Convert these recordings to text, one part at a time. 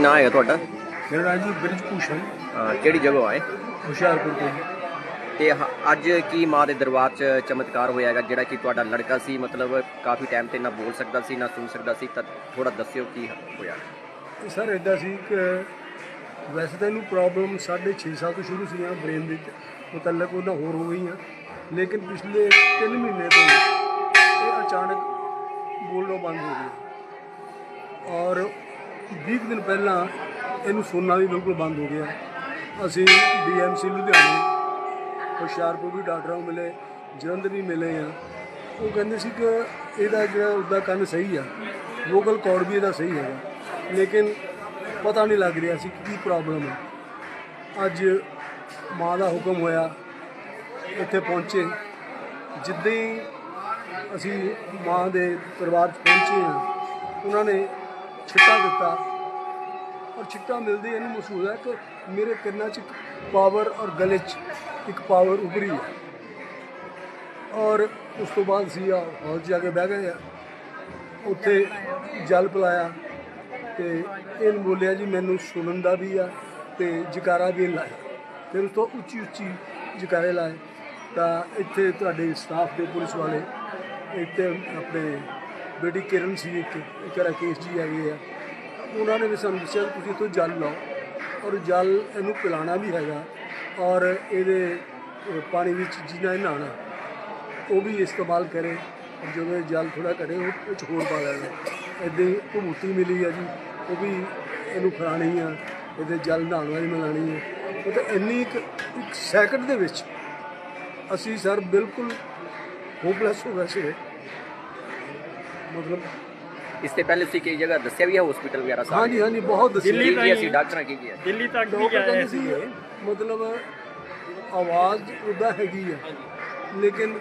ਕੀ ਨਾਂ ਹੈਗਾ ਤੁਹਾਡਾ? ਮੇਰਾ ਨਾਮ ਜੀ ਬ੍ਰਿਜ ਭੂਸ਼ਣ। ਅਹ ਕਿਹੜੀ ਜਗ੍ਹਾ ਆਏ? ਹੁਸ਼ਿਆਰਪੁਰ ਤੋਂ। ਤੇ ਹ- ਅੱਜ ਕੀ ਮਾਂ ਦੇ ਦਰਬਾਰ 'ਚ ਚਮਤਕਾਰ ਹੋਇਆ ਹੈਗਾ ਜਿਹੜਾ ਕਿ ਤੁਹਾਡਾ ਲੜਕਾ ਸੀ ਮਤਲਬ ਕਾਫੀ ਟਾਈਮ ਤੇ ਨਾ ਬੋਲ ਸਕਦਾ ਸੀ ਨਾ ਸੁਣ ਸਕਦਾ ਸੀ ਤਾਂ ਥੋੜਾ ਦੱਸਿਓ ਕੀ ਹੋਇਆ। ਸਰ ਇਦਾਂ ਸੀ ਕਿ ਵੈਸੇ ਤਾਂ ਇਹਨੂੰ ਪ੍ਰੋਬਲਮ 6.5 ਸਾਲ ਤੋਂ ਸ਼ੁਰੂ ਸੀਆਂ ਬ੍ਰੇਨ ਵਿੱਚ। ਮੁਤਲਕ ਉਹਨਾਂ ਹੋਰ ਹੋ ਗਈਆਂ। ਲੇਕਿਨ ਪਿਛਲੇ 3 ਮਹੀਨੇ ਤੋਂ 20 ਦਿਨ ਪਹਿਲਾਂ ਇਹਨੂੰ ਸੁਣਨਾ ਵੀ ਬਿਲਕੁਲ ਬੰਦ ਹੋ ਗਿਆ। ਅਸੀਂ ਡੀਐਮਸੀ ਲੁਧਿਆਣੇ, ਹੁਸ਼ਿਆਰਪੁਰ ਵੀ ਡਾਕਟਰਾਂ ਨੂੰ ਮਿਲੇ, ਜਲੰਧਰ ਵੀ ਮਿਲੇ ਆ ਉਹ ਕਹਿੰਦੇ ਸੀ ਕਿ ਇਹਦਾ ਜਿਹੜਾ ਉਹਦਾ ਕੰਨ ਸਹੀ ਆ, ਵੋਕਲ ਕਾਰਡ ਵੀ ਇਹਦਾ ਸਹੀ ਹੈਗਾ। ਲੇਕਿਨ ਪਤਾ ਨਹੀਂ ਲੱਗ ਰਿਹਾ ਸੀ ਕਿ ਕੀ ਪ੍ਰੋਬਲਮ ਹੈ ਅੱਜ ਮਾਂ ਦਾ ਹੁਕਮ ਹੋਇਆ, ਇੱਥੇ ਪਹੁੰਚੇ। ਜਿੱਦਾਂ ਹੀ ਅਸੀਂ ਮਾਂ ਦੇ ਪਰਿਵਾਰ 'ਚ ਪਹੁੰਚੇ ਹਾਂ, ਉਹਨਾਂ ਨੇ ਛਿੱਟਾ ਦਿੱਤਾ। ਔਰ ਛਿੱਟਾ ਮਿਲਦੀ ਇਹਨੂੰ ਮਹਿਸੂਸ ਹੈ ਕਿ ਮੇਰੇ ਕੰਨਾਂ 'ਚ ਇੱਕ ਪਾਵਰ ਔਰ ਗਲੇ 'ਚ ਇੱਕ ਪਾਵਰ ਉਭਰੀ ਹੈ ਔਰ ਉਸ ਤੋਂ ਬਾਅਦ ਸੀ ਆ ਹੌਲ 'ਚ ਜਾ ਕੇ ਬਹਿ ਗਏ ਆ। ਉੱਥੇ ਜਲ ਪਿਲਾਇਆ ਤੇ ਇਹਨੂੰ ਬੋਲਿਆ ਜੀ, ਮੈਨੂੰ ਸੁਣਨ ਦਾ ਵੀ ਆ ਤੇ ਜਕਾਰਾ ਵੀ ਲਾਇਆ। ਫਿਰ ਉਸ ਤੋਂ ਉੱਚੀ ਉੱਚੀ ਜਕਾਰੇ ਲਾਏ। ਤਾਂ ਇੱਥੇ ਤੁਹਾਡੇ ਸਟਾਫ ਦੇ ਪੁਲਿਸ ਵਾਲੇ, ਇੱਥੇ ਆਪਣੇ ਬੇਟੀ ਕਿਰਨ ਸੀ, ਇੱਕ ਇੱਕ ਰਾਕੇਸ਼ ਜੀ ਹੈਗੇ ਆ। ਉਹਨਾਂ ਨੇ ਵੀ ਸਾਨੂੰ ਦੱਸਿਆ ਕਿ ਤੁਸੀਂ ਇੱਥੋਂ ਜਲ ਲਓ ਔਰ ਜਲ ਇਹਨੂੰ ਪਿਲਾਣਾ ਵੀ ਹੈਗਾ ਔਰ ਇਹਦੇ ਪਾਣੀ ਵਿੱਚ ਜਿੰਨਾ ਇਹ ਨਹਾਉਣਾ, ਉਹ ਵੀ ਇਸਤੇਮਾਲ ਕਰੇ ਜਦੋਂ ਇਹ ਜਲ ਥੋੜਾ ਘਟੇ, ਉਹ ਉਹ 'ਚ ਹੋਰ ਪਾ ਲੈਣਾ। ਇੱਦਾਂ ਹੀ ਭਮੂਤੀ ਮਿਲੀ ਆ ਜੀ, ਉਹ ਵੀ ਇਹਨੂੰ ਖਿਲਾਣੀ ਆ, ਇਹਦੇ ਜਲ ਨਹਾਉਣ ਵਾਲੀ ਮਿਲਾਣੀ ਆ। ਉਹ ਤਾਂ ਇੰਨੀ ਇੱਕ ਇੱਕ ਸੈਕਿੰਡ ਦੇ ਵਿੱਚ ਅਸੀਂ ਸਰ ਬਿਲਕੁਲ ਹੋਪਲੈਸ ਹੋ ਗਏ ਸੀ ਮਤਲਬ ਇਸ ਤੋਂ ਪਹਿਲੇ ਤੁਸੀਂ ਕਈ ਜਗ੍ਹਾ ਦੱਸਿਆ ਵੀ ਹੈ ਹਸਪੀਟਲ ਵਗੈਰਾ ਸਾਰੇ? ਹਾਂਜੀ ਹਾਂਜੀ ਬਹੁਤ ਦੱਸਿਆ ਦਿੱਲੀ ਕੀ ਅਸੀਂ ਡਾਕਟਰਾਂ ਕੀ ਕੀਤਾ ਦਿੱਲੀ ਤੱਕ ਵੀ ਕਹਿੰਦੇ ਸੀ ਸੀ ਮਤਲਬ ਆਵਾਜ਼ ਉਹਦਾ ਹੈਗੀ ਆ ਲੇਕਿਨ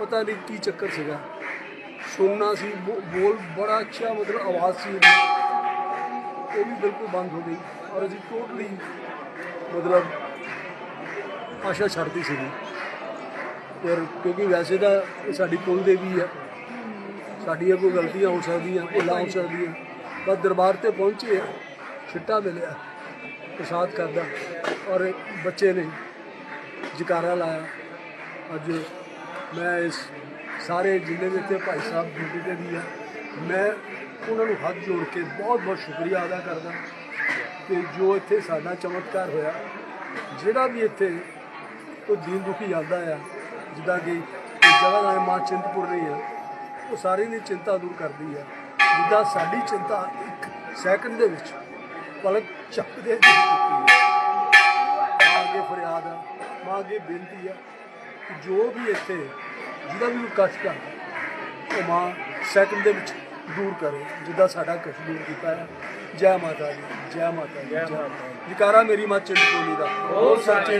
ਪਤਾ ਨਹੀਂ ਕੀ ਚੱਕਰ ਸੀਗਾ। ਸੁਣਨਾ ਸੀ ਬੋਲ ਬੜਾ ਅੱਛਾ ਮਤਲਬ ਆਵਾਜ਼ ਸੀ ਉਹ ਵੀ ਬਿਲਕੁਲ ਬੰਦ ਹੋ ਗਈ ਔਰ ਅਸੀਂ ਟੋਟਲੀ ਮਤਲਬ ਆਸ਼ਾ ਛੱਡਦੀ ਸੀਗੀ। ਫਿਰ ਕਿਉਂਕਿ ਵੈਸੇ ਤਾਂ ਸਾਡੀ ਕੁਲ ਦੇਵੀ ਆ ਸਾਡੀਆਂ ਕੋਈ ਗਲਤੀਆਂ ਹੋ ਸਕਦੀਆਂ, ਭੁੱਲਾਂ ਹੋ ਸਕਦੀਆਂ। ਬਸ ਦਰਬਾਰ ਤੇ ਪਹੁੰਚੇ ਆ, ਛਿੱਟਾ ਮਿਲਿਆ, ਪ੍ਰਸਾਦ ਕਰਦਾ ਔਰ ਬੱਚੇ ਨੇ ਜਕਾਰਾ ਲਾਇਆ। ਅੱਜ ਮੈਂ ਇਸ ਸਾਰੇ ਜਿੰਨੇ ਵੀ ਇੱਥੇ ਭਾਈ ਸਾਹਿਬ ਡਿਊਟੀ ਤੇ ਵੀ ਆ, ਮੈਂ ਉਹਨਾਂ ਨੂੰ ਹੱਥ ਜੋੜ ਕੇ ਬਹੁਤ ਬਹੁਤ ਸ਼ੁਕਰੀਆ ਅਦਾ ਕਰਦਾ ਕਿ ਜੋ ਇੱਥੇ ਸਾਡਾ ਚਮਤਕਾਰ ਹੋਇਆ, ਜਿਹੜਾ ਵੀ ਇੱਥੇ ਕੋਈ ਦੀਨ ਦੁਖੀ ਜਾਂਦਾ ਆ, ਜਿੱਦਾਂ ਕਿ ਜਗ੍ਹਾ ਨਾਲ ਮਾਂ ਮਾਂ ਚਿੰਤਪੁਰਨੀ ਆ ਉਹ ਸਾਰਿਆਂ ਦੀ ਚਿੰਤਾ ਦੂਰ ਕਰਦੀ ਹੈ ਜਿੱਦਾਂ ਸਾਡੀ ਚਿੰਤਾ ਇੱਕ ਸੈਕਿੰਡ ਦੇ ਵਿੱਚ ਪਲਕ ਚੱਕਦੇ ਦੂਰ ਕੀਤੀ ਹੈ ਮਾਂ ਅੱਗੇ ਫਰਿਆਦ ਆ ਮਾਂ ਅੱਗੇ ਬੇਨਤੀ ਆ ਕਿ ਜੋ ਵੀ ਇੱਥੇ ਜਿਹਦਾ ਵੀ ਕੋਈ ਕਸ਼ਟ ਆ ਉਹ ਮਾਂ ਸੈਕਿੰਡ ਦੇ ਵਿੱਚ ਦੂਰ ਕਰੇ ਜਿੱਦਾਂ ਸਾਡਾ ਕਸ਼ਟ ਦੂਰ ਕੀਤਾ ਹੈ ਜੈ ਮਾਤਾ ਦੀ ਜੈ ਮਾਤਾ ਦੀ ਜੈ ਮਾਤਾ ਦੀ ਜਕਾਰਾ ਮੇਰੀ ਮਾਂ ਚਿੰਤਪੁਰਨੀ ਦਾ ਉਹ ਸੱਚੇ